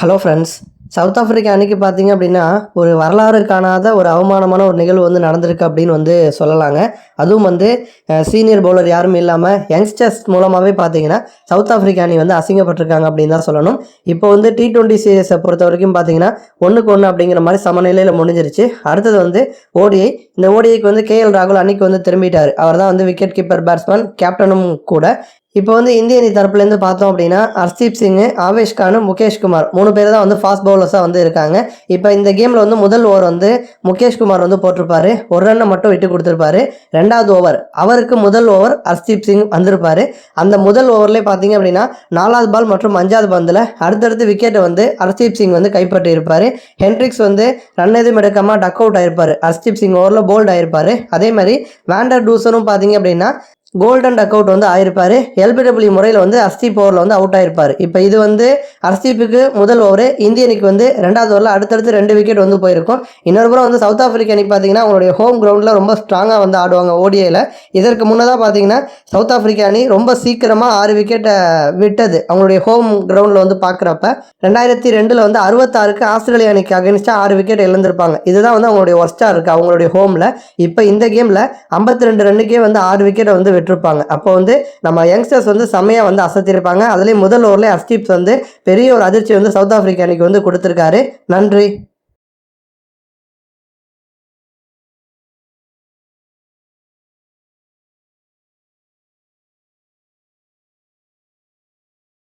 Hello friends south Africa அன்னைக்கு பார்த்தீங்க அப்படின்னா ஒரு வரலாறு காணாத ஒரு அவமானமான ஒரு நிகழ்வு வந்து நடந்திருக்கு அப்படின்னு வந்து சொல்லலாங்க. அதுவும் வந்து சீனியர் பவுலர் யாரும் இல்லாமல் யங்ஸ்டர்ஸ் மூலமாகவே பார்த்தீங்கன்னா சவுத் ஆஃப்ரிக்கா அணி வந்து அசிங்கப்பட்டிருக்காங்க அப்படின்னு தான் சொல்லணும். இப்போ வந்து டி ட்வெண்ட்டி சீரியஸை பொறுத்த வரைக்கும் பார்த்தீங்கன்னா ஒன்றுக்கு ஒன்று அப்படிங்கிற மாதிரி சமநிலையில் முடிஞ்சிருச்சு. அடுத்தது வந்து ஓடிஐ இந்த ஓடிஐக்கு வந்து கேஎல் ராகுல் அன்னைக்கு வந்து திரும்பிட்டார். அவர் தான் வந்து விக்கெட் கீப்பர் பேட்ஸ்மேன் கேப்டனும் கூட. இப்போ வந்து இந்திய அணி தரப்புலேருந்து பார்த்தோம் அப்படின்னா ஹர்ஷ்தீப் சிங் ஆவேஷ் கான் முகேஷ் குமார் மூணு பேர் தான் வந்து ஃபாஸ்ட் பவுலர்ஸாக வந்து இருக்காங்க. இப்போ இந்த கேமில் வந்து முதல் ஓவர் வந்து முகேஷ் குமார் வந்து போட்டிருப்பாரு. ஒரு ரன்னை மட்டும் விட்டு கொடுத்துருப்பாரு. ரெண்டாவது ஓவர் அவருக்கு முதல் ஓவர் ஹர்ஷ்தீப் சிங் வந்திருப்பாரு. அந்த முதல் ஓவர்லேயே பார்த்தீங்க அப்படின்னா நாலாவது பால் மற்றும் அஞ்சாவது பந்தில் அடுத்தடுத்து விக்கெட்டை வந்து ஹர்ஷ்தீப் சிங் வந்து கைப்பற்றி இருப்பார். ஹென்ட்ரிக்ஸ் வந்து ரன் எதுவும் எடுக்காமல் டக் அவுட் ஆயிருப்பார். ஹர்ஷ்தீப் சிங் ஓவரில் போல்ட் ஆயிருப்பார். அதே மாதிரி வேண்டர் டூசனும் பார்த்தீங்க அப்படின்னா கோல்டன் டக் அவுட் வந்து ஆயிருப்பாரு. எல்பிடபிள்யூ முறையில் வந்து அஸ்தீப் ஓவரில் வந்து அவுட் ஆயிருப்பார். இப்போ இது வந்து அஸ்தீப்புக்கு முதல் ஓவர் இந்திய அணிக்கு வந்து ரெண்டாவது ஓவரில் அடுத்தடுத்து ரெண்டு விக்கெட் வந்து போயிருக்கும். இன்னொரு புறம் வந்து சவுத் ஆஃப்ரிக்கா அணி பார்த்தீங்கன்னா அவங்களுடைய ஹோம் கிரவுண்டில் ரொம்ப ஸ்ட்ராங்காக வந்து ஆடுவாங்க ஓடிஐயில் இதற்கு முன்னதாக பார்த்தீங்கன்னா சவுத் ஆஃப்ரிக்கா அணி ரொம்ப சீக்கிரமாக ஆறு விக்கெட்டை விட்டது. அவங்களுடைய ஹோம் கிரவுண்டில் வந்து பார்க்குறப்ப ரெண்டாயிரத்தி ரெண்டில் வந்து அறுபத்தாறுக்கு ஆஸ்திரேலியா அணிக்கு அகேன்ஸ்டாக ஆறு விக்கெட் இழந்திருப்பாங்க. இதுதான் வந்து அவங்களுடைய ஒர்ஸ்டாக இருக்குது அவங்களுடைய ஹோமில் இப்போ இந்த கேமில் ஐம்பத்தி ரெண்டு ரன்னுக்கே வந்து ஆறு விக்கெட்டை வந்து விட்டுருப்பாங்க. அப்போ வந்து நம்ம யங்ஸ்டர்ஸ் வந்து செம்மையாக வந்து அசத்திருப்பாங்க அதுலேயும் முதல் ஓவர்லேயே அஸ்தீப் வந்து பெரிய ஒரு அதிர்ச்சி வந்து சவுத் ஆஃப்ரிக்கா அணிக்கு வந்து கொடுத்துருக்காரு. நன்றி.